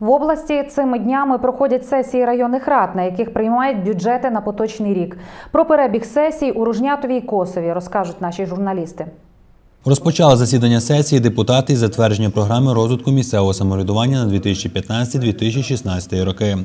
В області цими днями проходять сесії районних рад, на яких приймають бюджети на поточний рік. Про перебіг сесій у Ружнятові і Косові розкажуть наші журналісти. Розпочали засідання сесії депутати із затвердження програми розвитку місцевого самоврядування на 2015-2016 роки.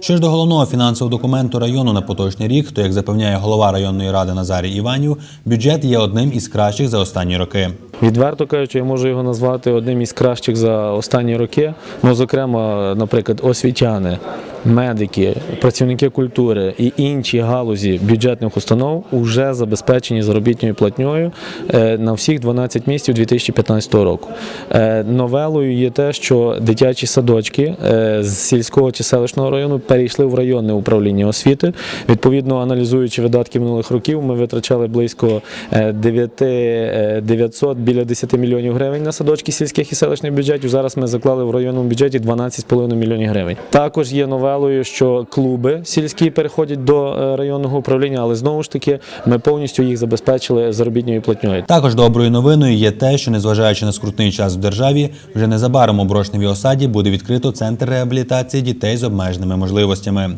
Що ж до головного фінансового документу району на поточний рік, то як запевняє голова районної ради Назарій Іванів, бюджет є одним із кращих за останні роки. Відверто кажучи, я можу його назвати одним із кращих за останні роки. Ну, зокрема, наприклад, освітяни, медики, працівники культури і інші галузі бюджетних установ вже забезпечені заробітною платньою е, на всіх 12 місяців 2015 року. Е, Новелою є те, що дитячі садочки е, з сільського чи селищного району перейшли в районне управління освіти. Відповідно, аналізуючи видатки минулих років, ми витрачали близько е, 9 е, 900, біля 10 мільйонів гривень на садочки сільських і селищних бюджетів. Зараз ми заклали в районному бюджеті 12,5 мільйонів гривень. Також є новелою, що клуби сільські переходять до е, районного управління, але знову ж таки ми повністю їх забезпечили заробітною платньою. Також доброю новиною є те, що незважаючи на скрутний час в державі, вже незабаром у Брошневій осаді буде відкрито центр реабілітації дітей з обмеженими можливостями.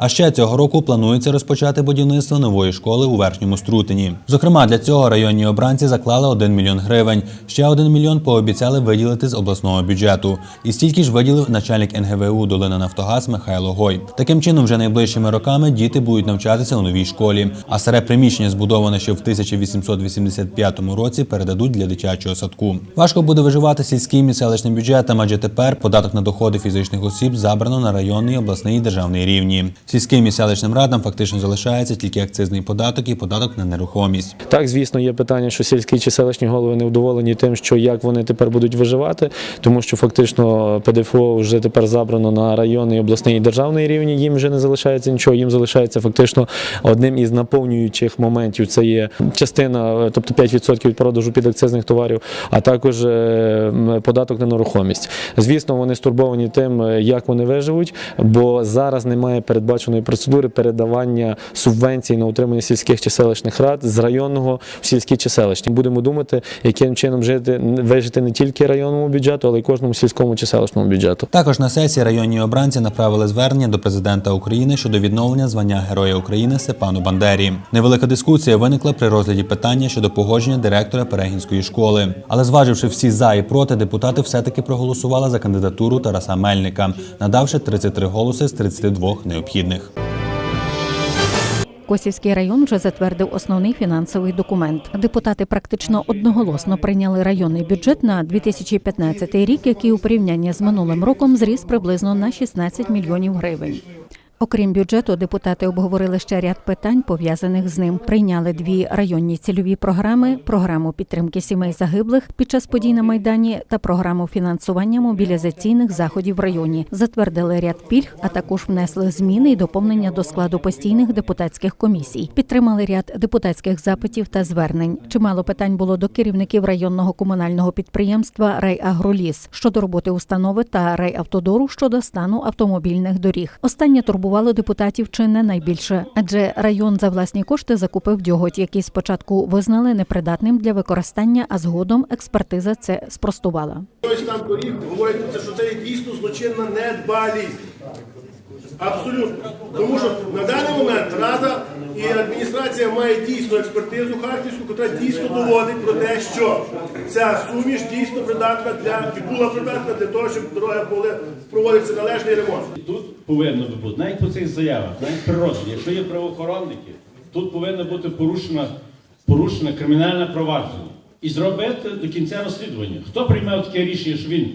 А ще цього року планується розпочати будівництво нової школи у верхньому Струтині. Зокрема, для цього районні обранці заклали 1 мільйон гривень. Ще 1 мільйон пообіцяли виділити з обласного бюджету. І стільки ж виділив начальник НГВУ Долина Нафтогаз Михайло Гой. Таким чином, вже найближчими роками діти будуть навчатися у новій школі. А старе приміщення, збудоване ще в 1885 році, передадуть для дитячого садку. Важко буде виживати сільським і селищним бюджетам, адже тепер податок на доходи фізичних осіб забрано на районний, обласний і державний рівні. Сільським і селищним радам фактично залишається тільки акцизний податок і податок на нерухомість. Так, звісно, є питання, що сільські чи селищні голови не вдоволені тим, що як вони тепер будуть виживати, тому що фактично ПДФО вже тепер забрано на районний, обласний і державний рівні. Їм вже не залишається нічого. Їм залишається фактично одним із наповнюючих моментів. Це є частина, е, тобто 5% від продажу підакцизних товарів, а також е, податок на нерухомість. Звісно, вони стурбовані тим, е, як вони виживуть, бо зараз немає передбаченої процедури передавання субвенцій на утримання сільських чи селищних рад з районного в сільські чи селищні. Будемо думати, яким чином жити вижити не тільки районному бюджету, але й кожному сільському чи селищному бюджету. Також на сесії районні обранці направили звернення до президента України щодо відновлення звання Героя України Степану Бандері. Невелика дискусія виникла при розгляді питання щодо погодження директора Перегінської школи. Але зваживши всі за і проти, депутати все-таки проголосували за кандидатуру Тараса Мельника, надавши 33 голоси з 32 необхідних. Косівський район вже затвердив основний фінансовий документ. Депутати практично одноголосно прийняли районний бюджет на 2015 рік, який у порівнянні з минулим роком зріс приблизно на 16 мільйонів гривень. Окрім бюджету, депутати обговорили ще ряд питань, пов'язаних з ним. Прийняли дві районні цільові програми: програму підтримки сімей загиблих під час подій на майдані та програму фінансування мобілізаційних заходів в районі. Затвердили ряд пільг, а також внесли зміни і доповнення до складу постійних депутатських комісій. Підтримали ряд депутатських запитів та звернень. Чимало питань було до керівників районного комунального підприємства «Райагроліс» щодо роботи установи та «Райавтодору» щодо стану автомобільних доріг. Останнє турбувало депутатів чи не найбільше, адже район за власні кошти закупив дьоготь, який спочатку визнали непридатним для використання, а згодом експертиза це спростувала. Хтось там поріг говорить що це дійсно злочинна недбалість. Абсолютно. Тому що на даний момент Рада і адміністрація має дійсно експертизу харківську, яка дійсно доводить про те, що ця суміш дійсно придатна для і була придатна для того, щоб дороги були проводився належний ремонт. Тут повинно би бути, навіть по цих заявах, навіть при якщо є правоохоронники, тут повинно бути порушена, порушена кримінальне провадження. І зробити до кінця розслідування. Хто приймав таке рішення, що він,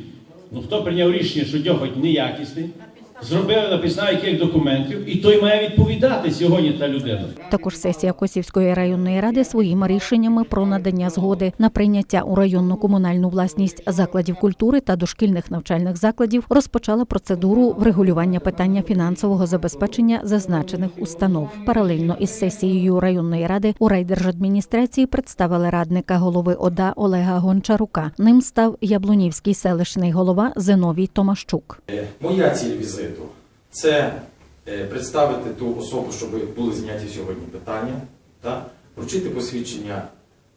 ну хто прийняв рішення, що дьоготь неякісний, зробив на яких документів, і той має відповідати сьогодні та людина. Також сесія Косівської районної ради своїми рішеннями про надання згоди на прийняття у районну комунальну власність закладів культури та дошкільних навчальних закладів розпочала процедуру врегулювання питання фінансового забезпечення зазначених установ. Паралельно із сесією районної ради у райдержадміністрації представили радника голови ОДА Олега Гончарука. Ним став Яблунівський селищний голова Зиновій Томащук. Моя ціль візиту це е, представити ту особу, щоб були зняті сьогодні питання, та, вручити посвідчення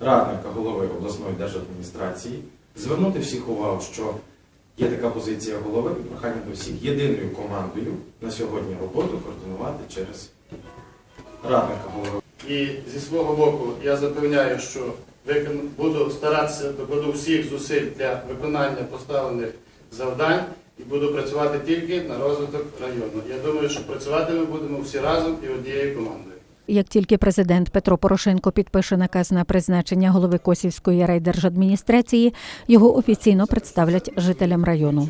радника голови обласної держадміністрації, звернути всіх увагу, що Є така позиція голови, прохання до всіх єдиною командою на сьогодні роботу координувати через радника голови. І зі свого боку я запевняю, що буду старатися докладу всіх зусиль для виконання поставлених завдань і буду працювати тільки на розвиток району. Я думаю, що працювати ми будемо всі разом і однією командою. Як тільки президент Петро Порошенко підпише наказ на призначення голови Косівської райдержадміністрації, його офіційно представлять жителям району.